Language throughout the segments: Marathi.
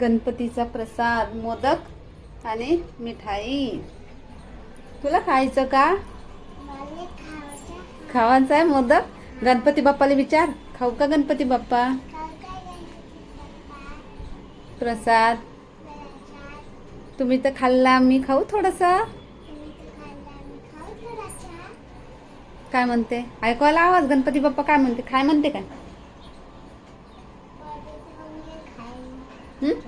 गणपतीचा प्रसाद मोदक आणि मिठाई. तुला खायचं का? खावायचा आहे मोदक? गणपती बाप्पाला विचार. खाऊ का गणपती बाप्पा? प्रसाद. तुम्ही तर खाल्ला मी खाऊ थोडंसं. काय म्हणते? ऐकू आला आवाज? गणपती बाप्पा काय म्हणते? काय म्हणते काय परत चांगले खायला हं?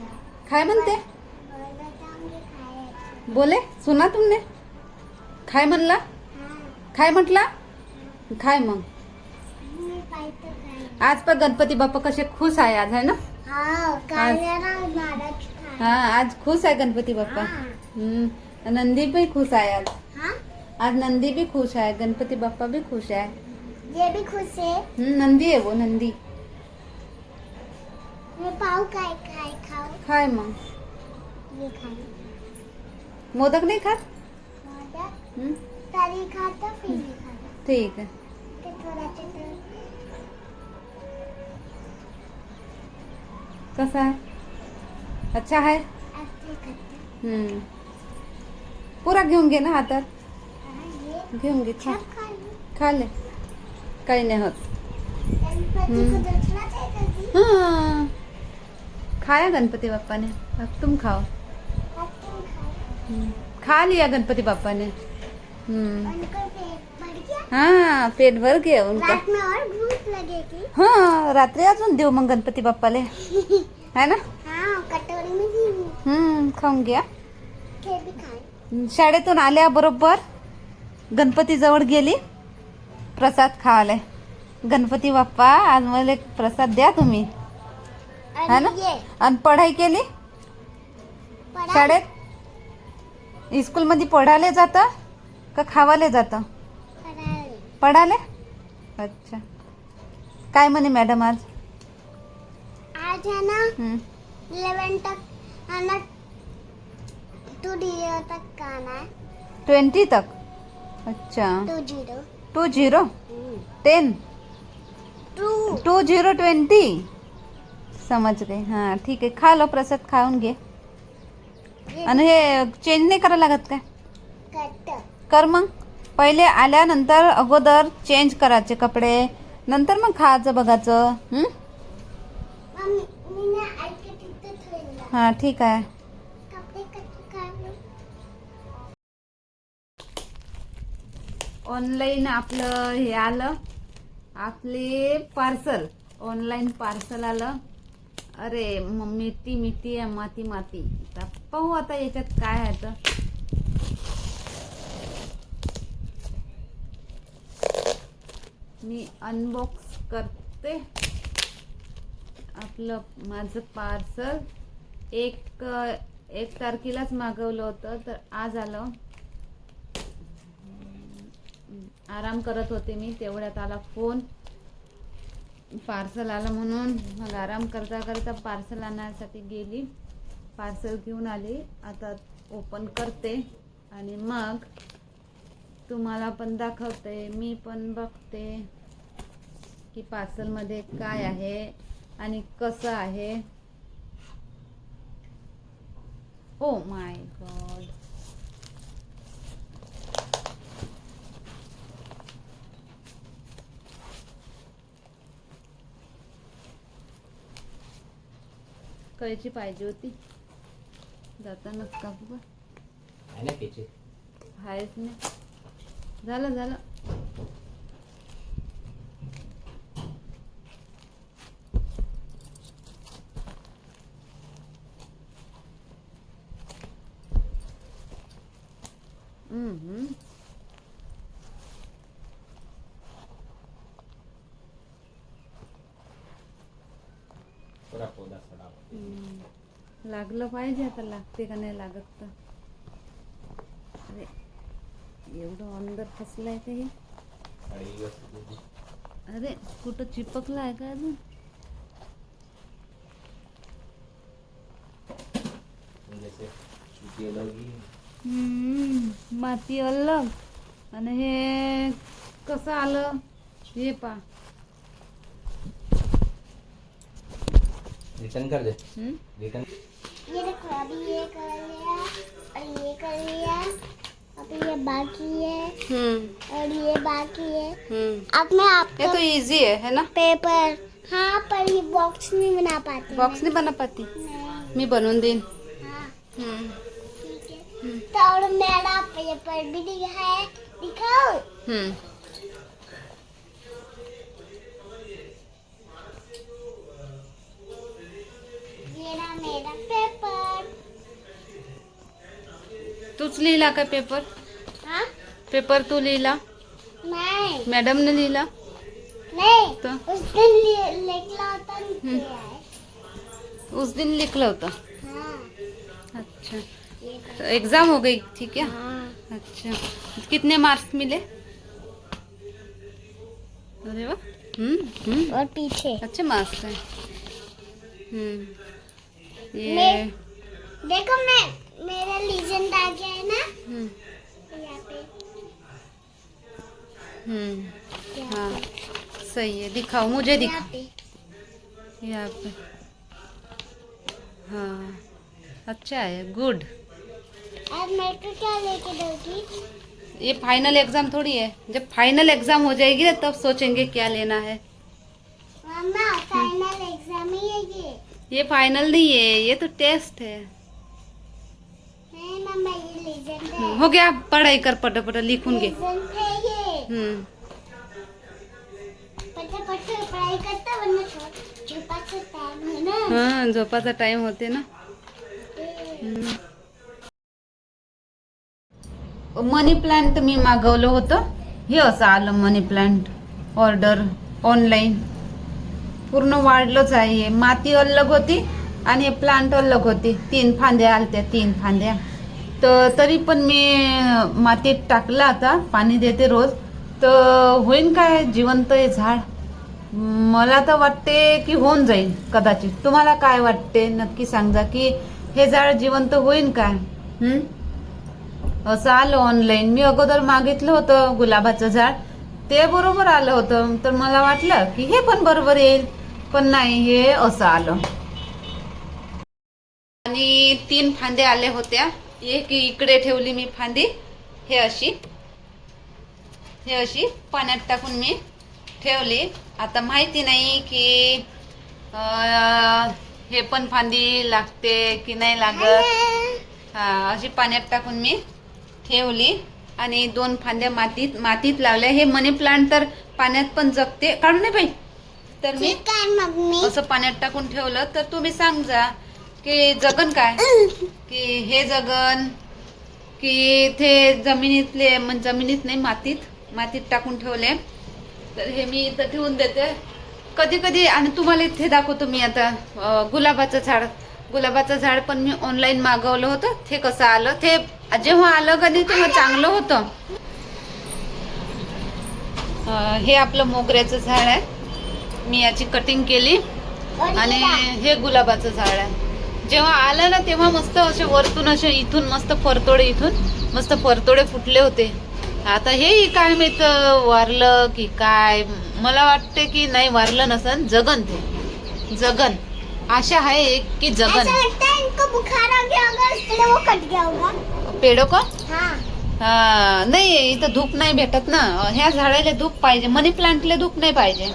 काय म्हणते? बोले सुना तुमने? खाय म्हणला? खाय म्हटला? खाय मग? काय आज पण गणपती बाप्पा कसे खुश आहे आज आहे ना? हा काय हा आज खुश आहे गणपती बाप्पा. हम्म नंदी भी खुश आहे आज. हा आज नंदी भी खुश आहे गणपती बाप्पा भी खुश आहे. ये भी खुश है नंदी आहे वो नंदी. मैं पाऊ काय काय खाऊ। खाय मग ये खाऊ। मोदक नाही खात? मोदक? हम्म, तरी खाता फिर भी खाता ठीक आहे ते थोड़ा चित्र कसा आहे अच्छा आहे खाता। हम्म. पुरा घेऊन घे ना हातात हा ये घेऊन घे खा खा खा ले। काही नाही होत। गणपति हाँ। खाया गणपति बाप्पा ने अब तुम खाओ। खा लिया गणपति बाप्पा ने हम्म। उनको पेट भर गया? हाँ पेट भर गया उनका। रात में और भूख लगेगी? हाँ रात्री अजून देऊ मग गणपती बाप्पाले। है ना? हाँ कटोरी में भी हम्म खाऊन घ्या। शाळेतून आल्याबरोबर गणपती जवळ गेली प्रसाद खावाले. गणपती बाप्पा आज मला प्रसाद द्या तुम्ही. है ना? आणि पढाई केली? शाळेत? स्कूलमध्ये पढायला जातं का खावाले जातं? पढाले अच्छा. काय म्हणे मॅडम आज? आज है ना. इलेवन तक है ना टू जीरो तक है ट्वेंटी तक? अच्छा. Two zero two zero ten two two zero twenty समज गए हां ठीक आहे. खा लो प्रसाद खाऊन घे. आणि हे चेंज नाही करायला लागत काय? कर मग. पहिले आल्यानंतर अगोदर चेंज करायचे कपडे. नंतर मग खायचं बघायचं. हं? हां ठीक आहे. ऑनलाईन आपलं हे आलं. आपले पार्सल ऑनलाईन पार्सल आलं. अरे म- मिठी आहे माती माती. आता पाहू आता याच्यात काय आहे तर. मी अनबॉक्स करते. आपलं माझं पार्सल एक एक तारखेलाच मागवलं होतं तर आज आलं. आराम करत होते मी तेवढ्यात आला फोन पार्सल आलं म्हणून मग आराम करता करता पार्सल आणण्यासाठी गेली. पार्सल घेऊन आली. आता ओपन करते. आणि मग तुम्हाला पण दाखवते. मी पण बघते की पार्सलमध्ये काय आहे आणि कसं आहे. ओ माय गॉड कैची पाहिजे होती. जातानाच का आहे ना त्याचे? आहेच नाही झालं झालं. हम्म. लागलं पाहिजे आता लागते का नाही लागत तर. अरे एवढं अंदर फसलंय का हे. अरे कुठं चिपकलं आहे का अजून? हम्म, माती अलग. आणि हे कसं आलं? हे पा. रिटर्न कर दे? रिटर्न ये देखो अभी ये कर लिया और ये कर लिया अभी ये बाकी है हम्म। और ये बाकी है। हम्म। अब मैं ये तो इजी है है ना? पेपर हाँ पर ये बॉक्स नहीं बना पाती बॉक्स नहीं बना पाती? मी बनवून देईन। हाँ। हम्म। तो और मेरा पेपर भी दिखा है दिखाओ ये मेरा पेपर। तूच लिहिला का पेपर? हाँ? पेपर तू लिहिला? नहीं. मॅडमने लिहिला? नहीं. तो? उस दिन ले- निकला होता हम्म. किया उस दिन लिखलं होतं? हाँ. अच्छा. ये तो एग्ज़ाम हो गई ठीक है हाँ. अच्छा. कितने मार्क्स मिले? अरे वाह हम्म हम्म. और पीछे. अच्छे मार्क्स हैं। हम्म. ये मैं- देखो मैं मेरा लीजेंड आ गया है ना? हम्म। यहाँ पे। हम्म। हाँ सही है दिखाओ मुझे दिखाओ यहाँ पे। हाँ अच्छा है गुड अब मेरे को क्या लेके दोगी? ये फाइनल एग्ज़ाम थोड़ी है। जब फाइनल एग्ज़ाम हो जाएगी ना तब सोचेंगे क्या लेना है। मम्मा फाइनल एग्ज़ाम ही है ये। ये फाइनल नहीं है ये तो टेस्ट है। नहीं हो गया पढ़ाई कर पट लिखून घे ये पटा पटा सा हा झोपाचा टाइम होते ना। मनी प्लांट मी मागवलं होतं. हे असं आलं मनी प्लांट ऑर्डर ऑनलाईन पूर्ण वाढलंच आहे. हे. माती अलग होती आणि हे प्लांट अलग होती. तीन फांद्या आलत्या तीन फांद्या. तर तरी पण मी मातीत टाकलं आता पाणी देते रोज. तर होईन काय? जिवंत हे झाड. मला तर वाटते की होऊन जाईल कदाचित. तुम्हाला काय वाटते? नक्की सांगा की हे झाड जिवंत होईन काय असं आलं ऑनलाईन मी अगोदर मागितलं होतं गुलाबाचं झाड. ते बरोबर आलं होतं. तर मला वाटलं की हे पण बरोबर येईल. पण नाही हे असं आलं. आणि तीन फांद्या आल्या होत्या. एक इकडे ठेवली मी फांदी हे अशी. हे अशी पाण्यात टाकून मी ठेवली. आता माहिती नाही की हे पण फांदी लागते की नाही लागत. हा अशी पाण्यात टाकून मी ठेवली. आणि दोन फांद्या मातीत मातीत लावल्या. हे मनी प्लांट तर पाण्यात पण जगते. काढून नाही बाई. तर मी ठीक आहे मम्मी असं पाण्यात टाकून ठेवलं. तर तुम्ही सांग जा की जगन काय? की हे जगन की ते जमिनीतले म्हणजे जमिनीत नाही मातीत मातीत टाकून ठेवले. तर हे मी इथं ठेवून देते. कधी कधी आणि तुम्हाला इथे दाखवतो मी आता गुलाबाचं झाड. गुलाबाचं झाड पण मी ऑनलाईन मागवलं होतं. ते कसं आलं? ते जेव्हा आलं कधी तेव्हा चांगलं होतं. हे आपलं मोगऱ्याचं झाड आहे. मी याची कटिंग केली आणि हे गुलाबाचं झाड आहे. जेव्हा आलं ना तेव्हा मस्त असे वरतून असे इथून मस्त परतोडे इथून मस्त परतोडे फुटले होते. आता हे काय माहीत वारलं की काय? मला वाटते की नाही वारलं नसन जगन ते. जगन. आशा आहे एक की जगन. पेडो का? नाही इथं धूप नाही भेटत ना. ह्या झाडाला धूप पाहिजे. मनी प्लांटला धूप नाही पाहिजे.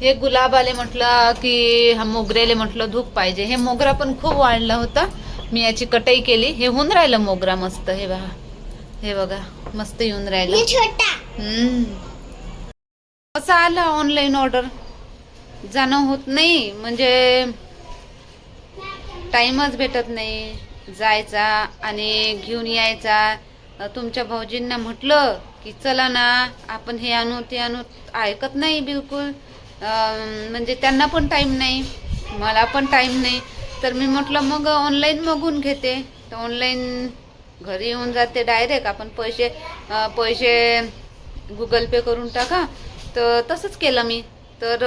हे गुलाबाले म्हटलं की हा मोगऱ्याले म्हटलं धूप पाहिजे. हे मोगरा पण खूप वाढला होता. मी याची कटाई केली. हे होऊन राहिलं मोगरा मस्त. हे बघा. हे बघा. मस्त येऊन राहिलं. असं आलं ऑनलाईन ऑर्डर जाणं होत नाही. म्हणजे टाईमच भेटत नाही. जायचा आणि घेऊन यायचा. तुमच्या भाऊजींना म्हटलं की चला ना आपण हे आणू ते आणू. ऐकत नाही बिलकुल. म्हणजे त्यांना पण टाईम नाही मला पण टाईम नाही. तर मी म्हटलं मग ऑनलाईन मागून घेते. तर ऑनलाईन घरी येऊन जाते डायरेक्ट आपण पैसे पैसे गुगल पे करून टाका. तर तसंच केलं मी. तर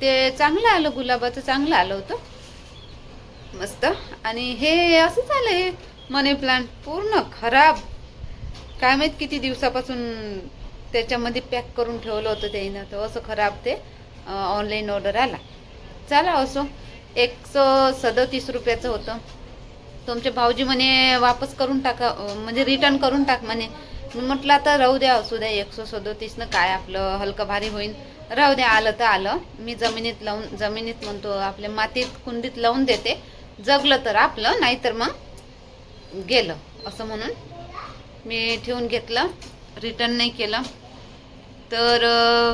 ते चांगलं आलं गुलाबाचं चांगलं आलं होतं. मस्त. आणि हे असंच आलं हे मनी प्लांट पूर्ण खराब. काय माहीत किती दिवसापासून त्याच्यामध्ये पॅक करून ठेवलं होतं त्यानं. तर असं खराब ते. ऑनलाईन ऑर्डर आला. चला असो एकशे सदतीस रुपयाचं होतं. तुमचे भाऊजी म्हणे वापस करून टाका म्हणजे रिटर्न करून टाक म्हणे. मी म्हटलं आता राहू द्या असू द्या एकशे सदोतीसनं काय आपलं हलकं भारी होईल. राहू द्या आलं तर आलं. मी जमिनीत लावून जमिनीत म्हणतो आपल्या मातीत कुंडीत लावून देते. जगलं तर आपलं नाहीतर मग गेलं. असं म्हणून मी ठेवून घेतलं. रिटर्न नाही केलं. तर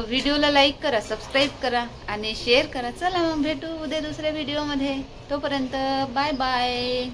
व्हिडिओला लाईक करा सबस्क्राईब करा आणि शेअर करा. चला मग भेटू उद्या दुसऱ्या व्हिडिओमध्ये. तोपर्यंत बाय बाय.